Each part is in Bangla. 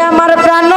আমার প্রাণনাথ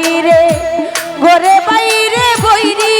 জায়দ ভাই রে ঘরে বাইরে বইরি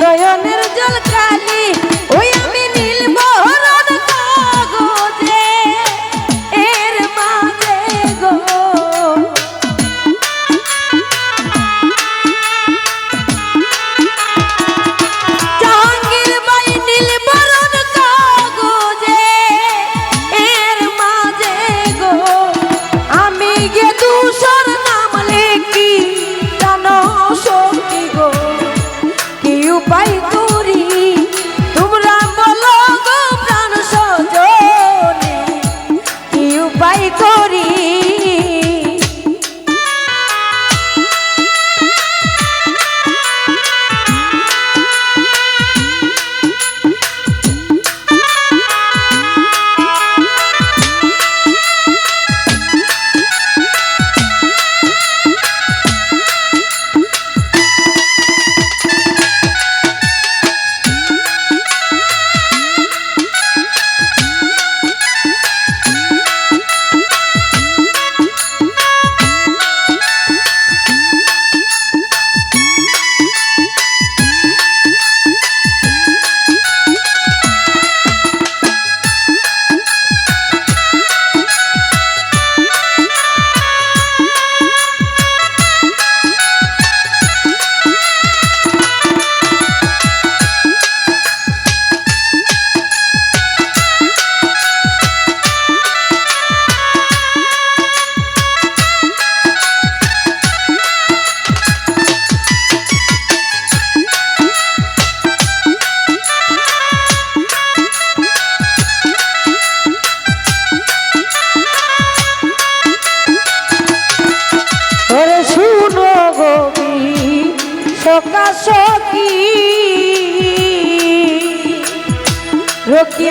নয়নের জল কালী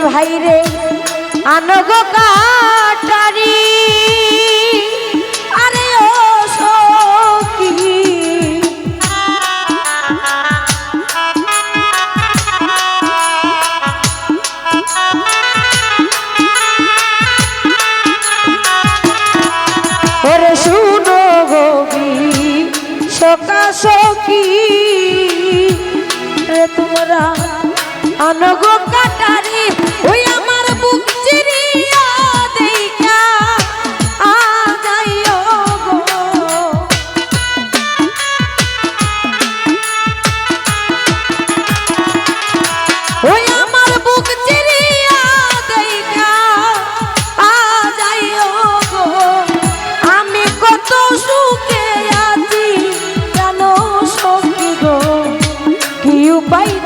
ভাই রে আনগ কাটারি। আরে ও সকি ওরে শুনো গবি সকা সকি রে তোমরা অনগ কাটারি।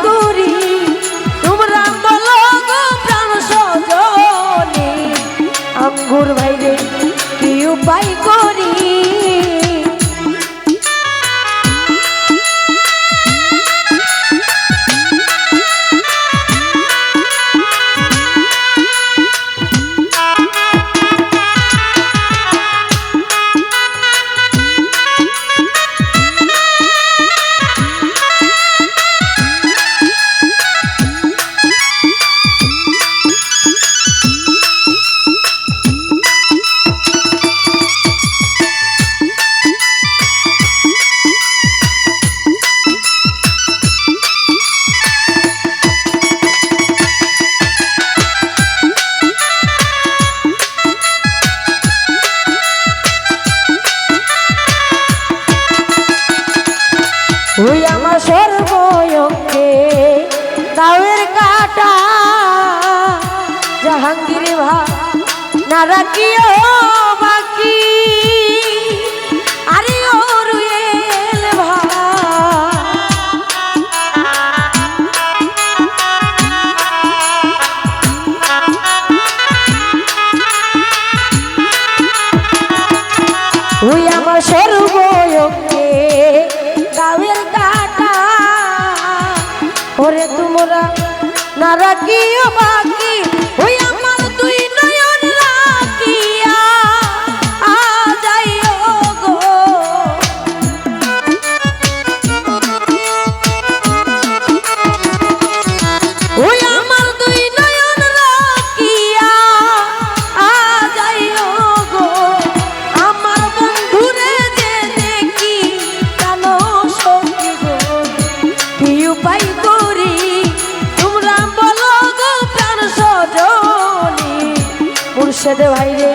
করি। তোমরা আঙ্গুর ভাইরে কি উপায় করি? না রাখিও বাকি? আরে ও রুয়েল ওই আমার সর্বয়কে গাওয়ের কাটা। ওরে তোমরা না রাখিও বাকি? মুর্শেদ ভাইরে